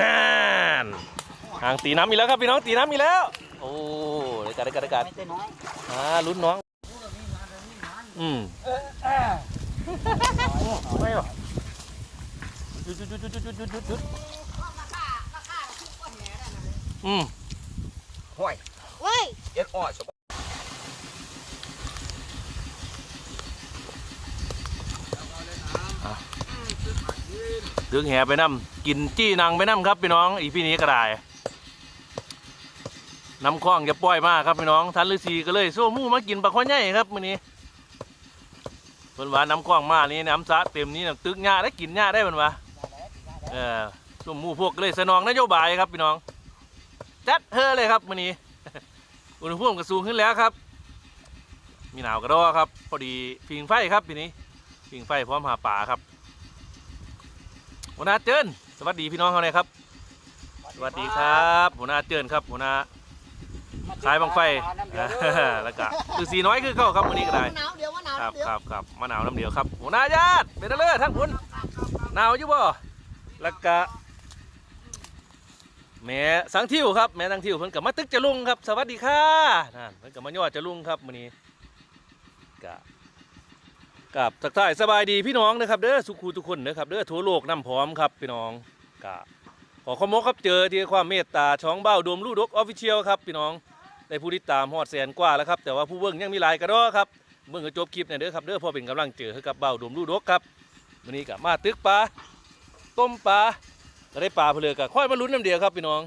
นั่นห่างตีน้ำอีแล้วครับพี่น้องตีน้ำอีแล้ว โอ้เดี๋ยวกันเดี๋ยวกันเดี๋ยวกันอ่าลุ้นน้อง อืมไม่หรอหยุดจุดจุดจุดจุดจุดอืมห้อยเว้ยเอ็กอ้อยอะ ดึงแหไปน้ำกินจี้นางไปน้ำครับพี่น้อง อีพี่นี้ก็ได้น้ำคล้องจะปล่อยมากครับพี่น้องทันฤาษีก็เลยโซ่หมู่มากินปลาข้อใหญ่ครับมื้อนี้เพิ่นว่าน้ำคล้องมานี่น้ำสะเต็มนี้นตึกหญ้าได้กินหญ้าได้เพิ่นว่าเออโซ่หมู่พวกก็เลยสนองนโยบายครับพี่น้องจัดเธอเลยครับมื้อนี้อุณหภูมิก็สูงขึ้นแล้วครับ มีหนาวกระดอครับ พอดีฟิงไฟครับปีนี้ฟิงไฟพร้อมหาป่าครับ หัวหน้าเจินสวัสดีพี่น้องเขาเลยครับ สวัสดีครับหัวหน้าเจินครับหัวหน้าสายบังไฟแล้วก็คือสีน้อยคือเข้าครับวันนี้ก็ได้หนาวเดี๋ยวว่าหนาวครับเดี๋ยวครับครับมะนาวน้ำเดียวครับหัวหน้าญาติเป็นเรื่องทั้งคุณหนาวอยู่บ่แล้วก็แม่สังทิวครับแม่สังทิวเพิ่นกับมาตึกจะลุงครับ สวัสดีค่ะนั่นเพิ่นกับมายอดจะลุงครับมื้อนี้กะ กับทักทายสบายดีพี่น้องนะครับเด้อสุขูทุกคนนะครับเด้อทั่วโลกน้ำพร้อมครับพี่น้องกะขอขอมกครับเจอที่ความเมตตาช่องเบ้าดวมลูกดกออฟฟิเชียลครับพี่น้องได้ผู้ติดตามฮอดแสนกว่าแล้วครับแต่ว่าผู้เบิ่งยังมีหลายกระดอครับเมื่อจบคลิปเนี่ยเด้อครับเด้อพอเป็นกำลังเจอให้กับเบ้าดวมลูกดกครับวันนี้กับมาตึกปลาต้มปลาก็ได้ปลาเพลือกับค่อยมาลุ้นน้ำเดียวครับพี่น้อง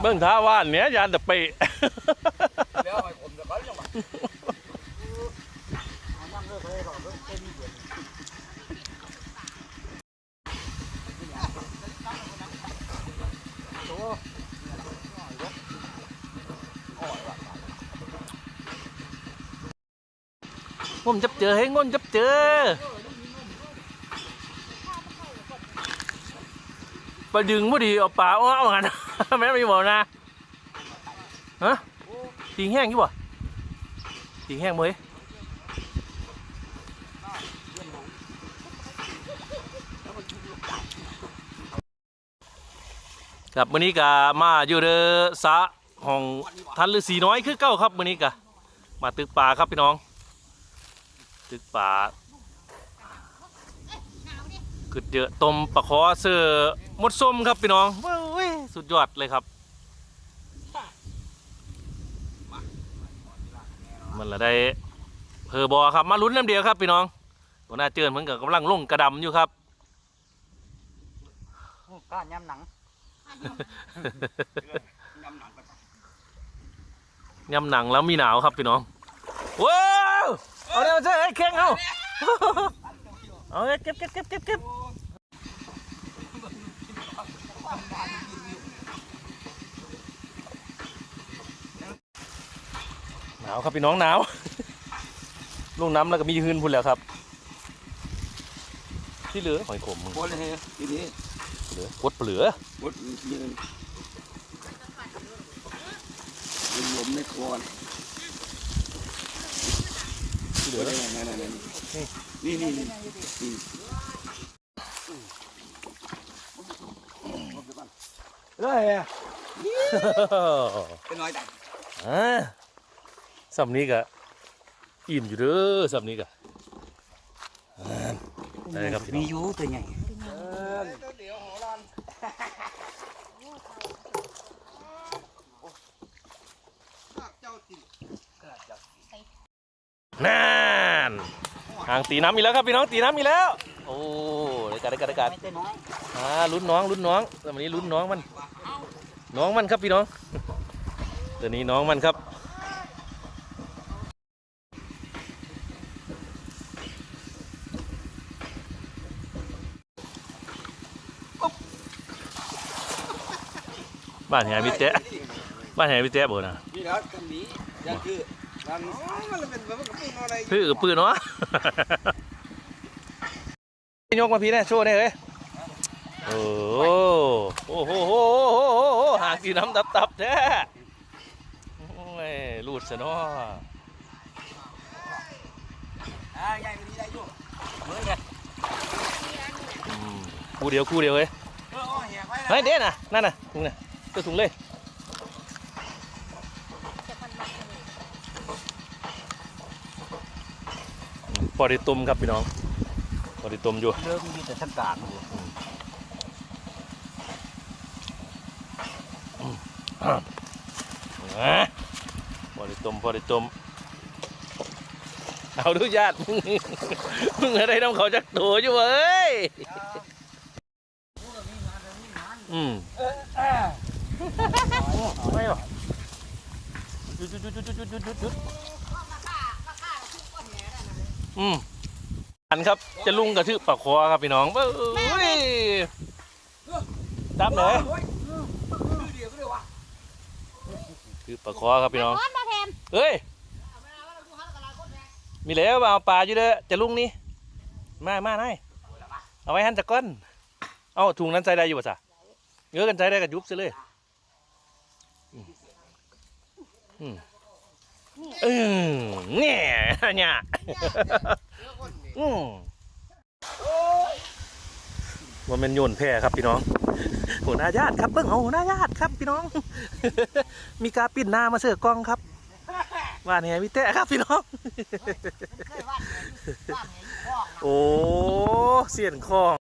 เบิ่งท่าว่านเนี้ยยานตะเปะ งมจับเจอให้งนจับเจอ ไปดึงพอดีเอาป่าเอาเอากันแม่ไม่บอกนะฮะตีแห้งกี่บ่ ตีแห้งมั้ยครับมื้อนี้ก็มาอยู่เด้อสระของทันฤาษีน้อยคือเก้าครับมื้อนี้ก็มาตึกป่าครับพี่น้อง ตึกป่าคือเยอะต้มปลาคอเสือมดส้มครับพี่น้องว้าวสุดยอดเลยครับ มันละได้เพอบอครับมาลุ้นน้ำเดียวครับพี่น้องหัวหน้าเจือนเหมือนกับกำลังลงกระดำอยู่ครับก้านย้ำหนังยำหนังไปยำหนังแล้วมีหนาวครับพี่น้องว้าวเอาเดี๋ยวเจ้ไอ้ยเข่งเอาเอาเอ้ยเก็บเก็บเก็บเก็บเก็บ หนาวครับพี่น้องหนาวลงน้ำแล้วก็มีหืนพุ่นแล้วครับ ที่เหลือหอยขมมึงโคตรเลยทีนี้เหลือกดเหลือหมดยืนยืนลมในคอที่เหลือนี่นี่นี่นี่นี่เลยเป็นน้อยแต่อ่า สำนี้ก็อิ่มอยู่เด้อสำนี้ก็อ่าได้ครับพี่น้มีองอยู่ตัวใหญ่นั่นห่างตีน้ำอีกแล้วครับพี่น้องตีน้ำอีกแล้ว โอ้ได้กันได้กันได้กันไม่ใช่น้อยอ่าลุ้นน้องลุ้นน้องสำนี้ลุ้นน้องมัน น้องมันครับพี่น้อง ตัวนี้น้องมันครับ บ้านแห่พิเตะบ้านแห่พิเตะบ่นะนี่แล้วคำนี้ยังคือมันมันเป็นแบบว่าเป็นอะไรคืออือปืนเนาะยกมาพี่แน่โชว์ได้เลยโอ้โหโอ้โหโอ้โหโอ้โหโอ้โหหางสีน้ำตับตับๆแท้โอ้ยลูดซะเนาะอ่าใหญ่กว่านี้ได้อยู่เฮ้ยเนี่ยคู่เดียวคู่เดียวเฮ้ยเออเอาแหกไว้เฮ้ยเด็ดน่ะนั่นน่ะถุงน่ะ ตัวถุงเลยพอได้ต้มครับพี่น้องพอได้ต้มอยู่เริ่มมีแต่สังการอยู่อะพอได้ต้มพอได้ต้มเอาดูญาติมึงมึงอะไรน้ำเขาจักตัวอยู่เว้ยอืม ไม่หรอจุดจุดจุดจุดจุดจุดอันครับ จะลุงกระทืบปากคอครับพี่น้องเฮ้ยดับเลยคือปากคอครับพี่น้องเฮ้ย มีเหลืาเปล่าปลาอยู่เด้อจะลุงนี่ มามาหน่อเอาไว้หันตะก้อน เอาถุงนั้นใส่ได้อยู่ป่ะจ๊ะเงื้อกันใส่ได้กับยุบซะเลย อืมเออเนี่ยเนี่ยอืมว่าเป็นโยนแพ้ครับพี่น้องหัวหน้าญาติครับเบิ้งเอาหัวหน้าญาติครับพี่น้อง มีกาปิ้นหน้ามาเสือกกล้องครับว่าเนี่ยมีแต่ครับพี่น้อง โอ้เสียนคอง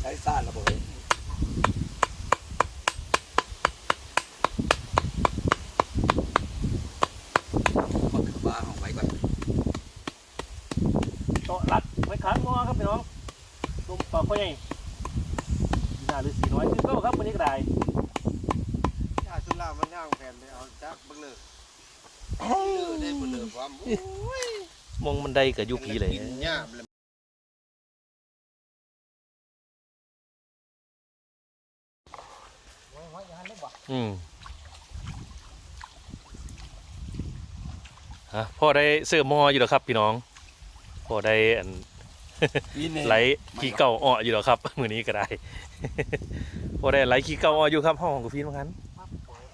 ใช้ ซ่านระเบิดมันคือบ้าของไว้ก่อนโตะรัดไว้ขางงอครับพี่น้องตุ่มปากพ่อใหญ่หน้าหรือสีน้อยคือเก้าครับวันนี้ก็ได้ย่าชุลามันย่างแผ่นไปเอาจักบังเลยเออได้หมดเลยความมองมันได้กับยุพีเลยกินหญ้ามันไอย่างนั้นได้บ่อืมฮะพ่อได้เสื้อหมออยู่แล้วครับ พี่น้องพ่อได้อันนี่เนี่ยไหลขี้เก่าอ้ออยู่แล้วครับมือนี้ก็ได้พอได้ไหลขี้เก่าอ้ออยู่ครับห้องกับฟีนมาคัน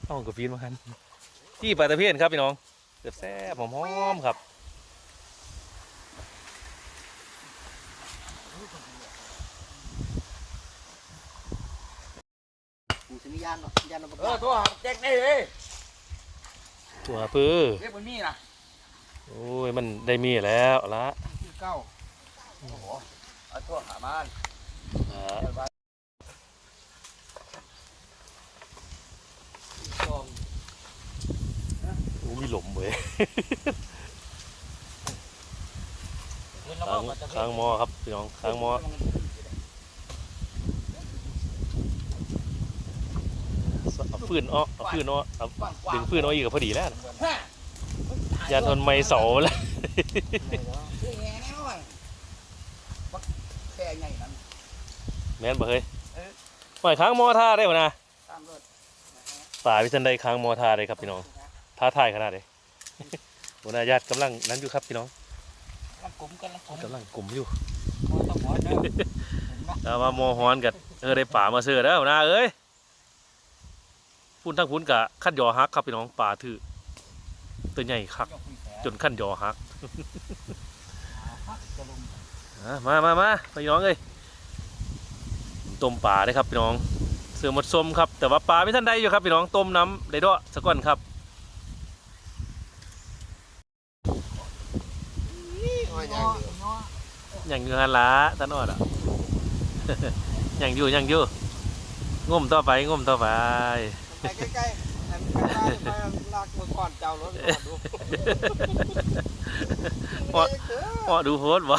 ห้องกับฟีนมาคันที่ปลาตะเพียนครับพี่น้องแซ่บๆหอมๆครับ กูสิมี ยานเนาะยานเนาะบ่เออโทรหาแจ็คนี่เอ้ยตัวเพื่อเรียกมันมีนะโอ้ยมันได้มีแล้วละคือเก้าเอาทั่วหาบ้านอ่ากองโอ้มีหลมเว้ยเงินเราค้างก็จะค้างหมอครับพี่น้องค้างหมอเอา ฟืนอ้อเอาฟืนอ้อเอาดึงฟืนอ้ออีกก็พอดีแล้วนะยานทนไม่เสาแล้วแง่แน่น้อยบักแค่ใหญ่นั่นแม่นบ่เฮ้ยปล่อยค้างหมอท่าได้บ่นะตามรถป่าพิชันได้ค้างหมอท่าได้ครับพี่น้องท้าทายขนาดเลยหัวหน้าญาติกำลังนั้นอยู่ครับพี่น้องกำลังกลุ่มกันแล้วกลุ่มกำลังกลุ่มอยู่บ่ต้องหมอเด้อเอามาโมฮอนกันเออได้ป่ามาเสือแล้วหัวหน้าเอ้ย พุ่นทั้งพุ่นกะขั้นยอฮักครับพี่น้องป่าถือตัวใหญ่คักจนขั้นยอฮักมามามาพี่น้องเอ้ยต้มป่าได้ครับพี่น้อง เสือหมดสมครับ แต่ว่าปลาไม่ทันได้อยู่ครับพี่น้องต้มน้ำได้ด้วยสักก้อนครับอาหเนาญ้าะเดียวเนาะอย่างอยู่ฮันละท่านอดอะอย่างอยู่อย่างอยู่งมต่อไปงมต่อไป ไปใกล้ๆอันใกล้ๆไปลากมือก่อนเจ้ารถก่อนดูเหมาดูโพสต์บ่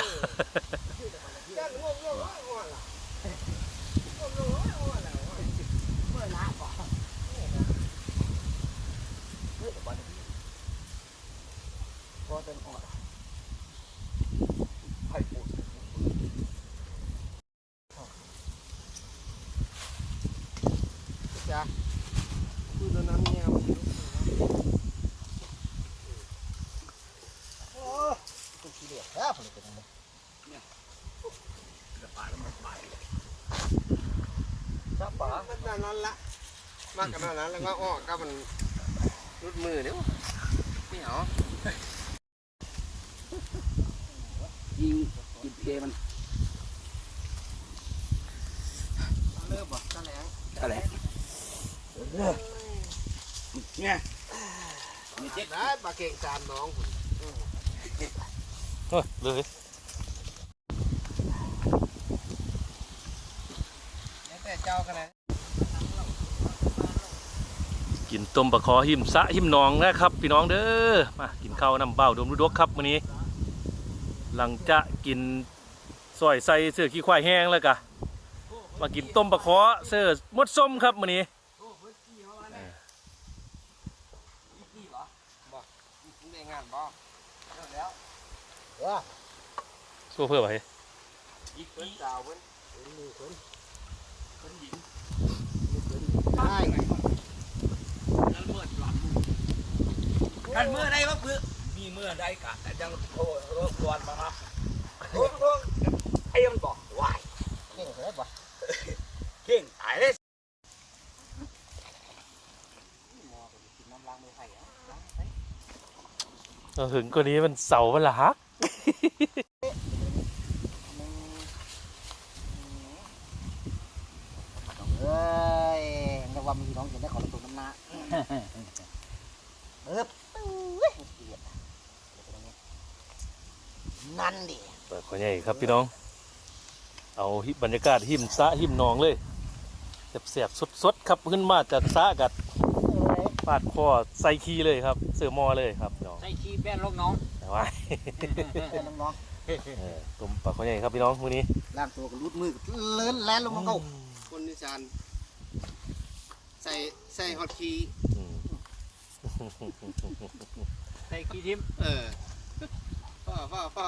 คือแล้วน้เงี้ยโอตุ๊กขี้เหลือครับเลยตป็นยัเนี่ยกระป๋าแล้วมันไปจับป๋ามันด้านนั้นละมากกันด้านนั้นแล้วก็อ้อก็มันรุดมือเนี่ยวไม่เหรอยิงจิบเกมันเริ่มบ่ตะแหลงตะแหลง เนี่ยมีเจ็ดได้ปลาเก่งจานน้องเฮ้ยเลยแต่เจ้ากันเลยกินต้มปลาคอหิมสะหิมนองนะครับ พี่น้องเด้อมากินข้าวน้ำเบ้าดมรุดกครับมื้อนี้ หลังจากกินซอยใส่เสื้อขี้ควายแห้งแล้วกะมากินต้มปลาคอเสื้อมดส้มครับมื้อนี้ มึงได้งานบ่ แล้ว สู้เพื่อไว้อีกเพิ่นเจ้าเพิ่นได้กันเมื่อใดวะคือมีเมื่อใดกะแต่จังโทรรบกวนมาครับโทรโทรไอ้มันบอกวายเก่งเลยป่ะเก่งตายเลยกินน้ำล้างมือไผ่อะเอาถึงกว่านี้มันเสามันละฮัก เอ้ยนึกว่ามีน้องเห็นได้ขอรับตัวน้ำหน้าเออนั่นดิเปิดขอใหญ่ครับพี่น้อง เอาหิบรรยากาศหิมสะหิมหนองเลยแสบๆสดๆครับขึ้นมาจากสะกัดปาดคอใส่ขี้เลยครับ เสือหมอเลยครับพี่น้อง ใส่ขี้แป้นลูกน้องแต่ ว่าเป็นน้องเออต้มปลาขอใหญ่ครับพี่น้องมื้อนี้ๆล้างตัวกับรูดมือเลื่อนแล่นลงมาเก้าคนนิสานใส่ใส่ฮอตคีอืมใส่กี่ทิมเออฟ้าฟ้าฟ้า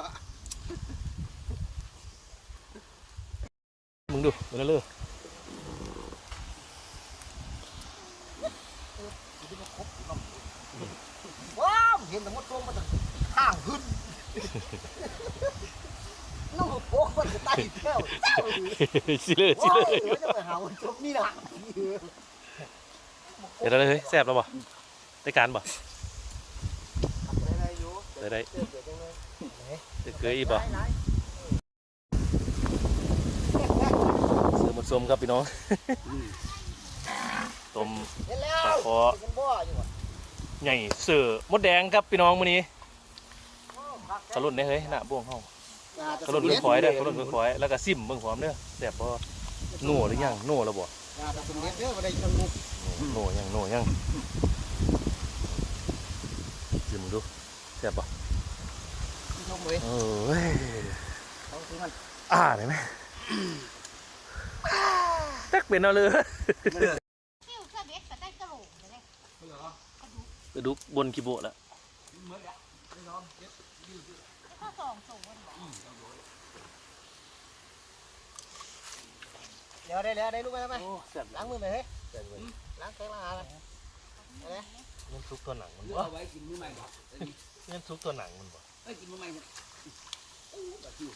มึงดูมันนั่นเลยว้าวเห็นแต่มดตัวมาจา กข้างขึ้นน้องโป๊กมันจะตายแก้วเจ้าสิเลยสิว้าเลวยเดี๋ยวจะไปหาวันจบนี่นะเดี๋ยวเราเลยเฮ้ยแซ่บแล้วบ่ได้การบ่ได้ได้อยู่ได้ได้เดือดเดือดจังเลยได้เคยอีกบ่เสือหมดส้มครับพี่น้องต้มเห็นแล้วปลาคอเป็นบ่ออยู่ว่ะใหญ่เสือมดแดงครับพี่น้องมื้อนี้ ขลุ่นได้เฮ้ยหน้าบ่วงเฮาขลุ่นเบิ่งขอยเด้อขลุ่นเบิ่งขอยแล้วก็ซิมเบิ่งหอมเด้อแซ่บบ่หนัวหรือยังหนัวแล้วบ่งานแต่สมเด็จเด้อมาได้ทั้งมุกหนัวยังหนัวยังซิมดูแซ่บบ่ที่ชมเลยเอ้ยเขาซื้อมันอ่าได้ไหมตักเป็นเอาเลยคิ้วเสื้อเด็กก็ได้กระโหลกเลยกระดุกบนกีโบะแล้ว ข้อสองสูงมันบอกเดี๋ยวได้แล้วได้ลูกไปแล้วไหมโอ้แซ่บล้างมือไปเฮ้ยล้างแข้งล้างอะไรเงินซุกตัวหนังมันเลืบ่อกไว้กินมื้อใหม่บ่เงินซุกตัวหนังมันบ่เอ้ยกินมื้อใหม่บ่โอ้แบบอยู่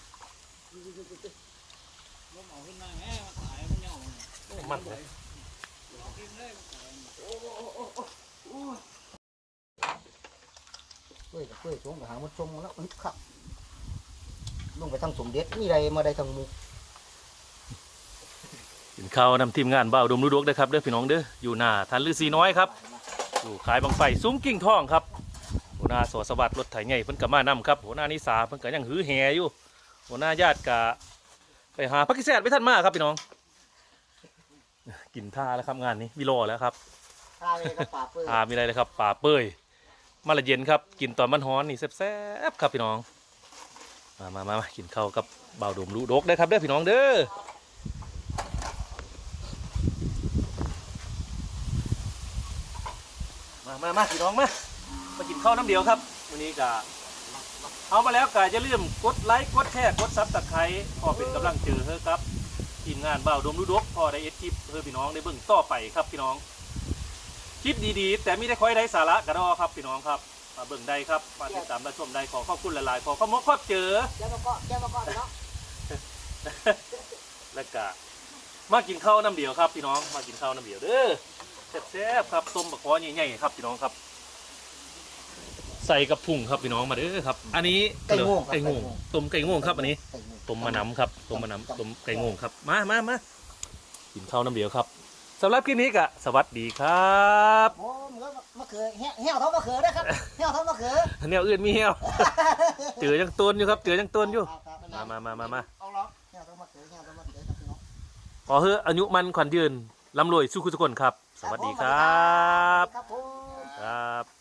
ล้มเอาขึ้นมาแม่มาขายมันเหงามันเลยกิน เลยเฮ้ยเฮ้ยชงกับหางมันชมแล้วฮึบขับลงไปทางสมเด็จนี่ไรมาได้ทางมุกกินข้าวนำทีมงานบ่าวดมรุดกได้ครับเด้อพี่น้องเด้ออยู่หน้าทันลือสีน้อยครับอยู่ขายบังไฟซุ้มกิ่งทองครับหัวหน้าสวสวัสดิ์รถไถใหญ่เพิ่นก็มานำครับหัวหน้านิสาเพิ่นก็ยังหื้อแหอยู่หัวหน้าญาติกะไปหาพักกิแซดไม่ทันมาครับพี่น้อง กินท่าแล้วครับงานนี้วิโลแล้วครับข้าเลยกับป่าเปื้อนอ่ามีอะไรเลยครับป่าเป้ย มาละเย็นครับ กินตอนมันฮ้อนนี่แซ่บๆครับพี่น้อง มามามามากินข้าวกับเบาดมรุดกได้ครับเด้อพี่น้องเด้อมามามาพี่น้องมา มากินข้าวน้ำเดียวครับวันนี้ก็เอามาแล้วก็จะลืมกดไลค์กดแชร์กดซับสไครต์พอเป็นกำลังเจอเฮ้อครับทีมงานเบ่าวดมรุดกพอได้เอ็ดคลิปเฮ้อพี่น้องได้เบิ่งต่อไปครับพี่น้อง ลิปดีๆ แต่ไม่ได้ค่อยได้สาระกระดอครับพี่น้องครับมาเบิ่งได้ครับมาติดตามรับชมได้ขอขอบคุณหลายๆขอขอบมกขอบเจอแก้วมาก่อนแก้วมาก่อนเนาะแล้วก็มากินข้าวน้ำเดียวครับพี่น้องมากินข้าวน้ำเดียวเด้อแซ่บๆครับต้มบะคอใหญ่ๆครับพี่น้องครับ ใส่กับผุ่งครับพี่น้องมาเด้อครับ อันนี้ไก่โง่งครับไก่โง่งต้มไก่โง่งครับ อันนี้ไก่โง่ต้มมะน้ำครับต้มมะน้ำต้มไก่โง่งครับมามามากินข้าวน้ำเดียวครับ สำหรับคลิปนี้ก็สวัสดีครับโอ้มันก็มะเขือเห้วแห้วเท่ามะเขือนะครับแห้วเท่ามะเขือแนวอื่นมีเหี่ยวเจอยังต้นอยู่ครับเจอยังต้นอยู่ มามามามามาเอาล็อกเห้วเท่ามะเขือเห้วเท่ามะเขือครับพี่น้องขอเฮ้อายุมันขวัญยืนร่ำรวยสู้คุณทุกคนครับ สวัสดีครับ ครับผมครับ